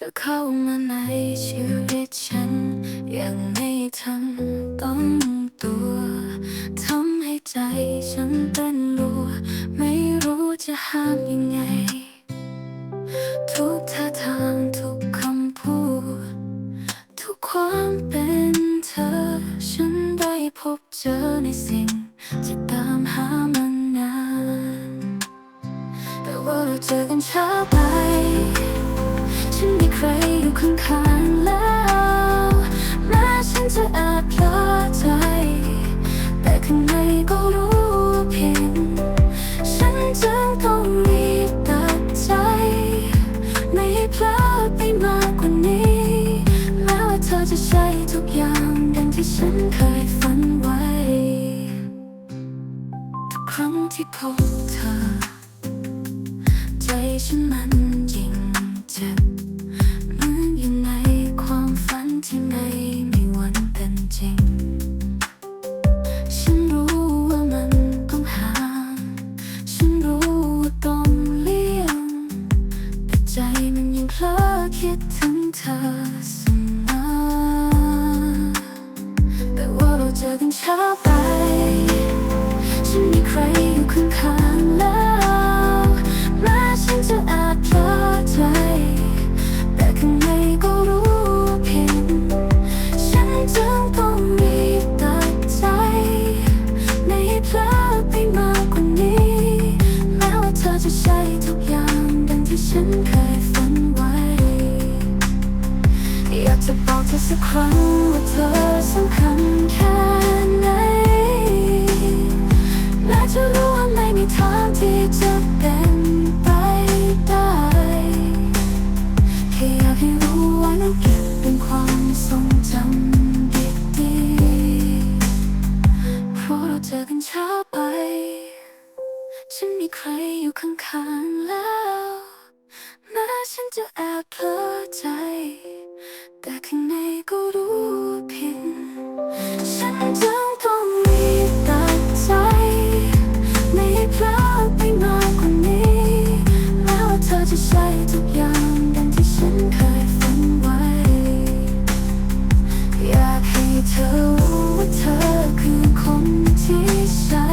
ธอเข้ามาในชีวิตฉัน ยังไม่ทันต้องตัวทำให้ใจฉันเต้นรัว ไม่รู้จะห้ามยังไง ทุกท่าทางทุกคำพูด ทุกความเป็นเธอ ฉันได้พบเจอในสิ่งที่ตามหามานาน แต่ว่าเราเจอกันช้าไปฉัน ครอยู่ข้างๆแล้วแม้ฉันจะแอบเพลอใจ แต่ข้างในก็รู้ว่าผิดฉันจึงต้องรีบตัดใจ ไม่ให้เพลอไปมากกว่านี้แม้ว่าเธอจะใช่ทุกอย่างดังที่ฉันเคยฝันไว้ ทุกครั้งที่พบเธอ ใจฉันมัน มันยังเพ้อคิดถึงเธอเสมอแต่ว่าเราเจอกันช้าไป ฉันมีใครอยู่ข้าง ฉันเคยฝันไว้ อยากจะบอกเธอสักครั้งว่าเธอสำคัญแค่ไหนและจะรู้ว่าไม่มีทางที่จะเป็นไปได้แค่อยากให้รู้ว่านั้นเก็บเป็นความทรงจำดีๆเพราะเราเจอกันช้าไป ฉันมีใครอยู่ข้างๆแล้ว ฉันจะแอบเพ้อใจ แต่ข้างในก็รู้ผิดฉันจึงต้องมีตัดใจไม่ให้พลาดไปมากกว่านี้แม้ว่าเธอจะใช้ทุกอย่างดังที่ฉันเคยฝันไว้ อยากให้เธอรู้ว่าเธอคือคนที่ฉัน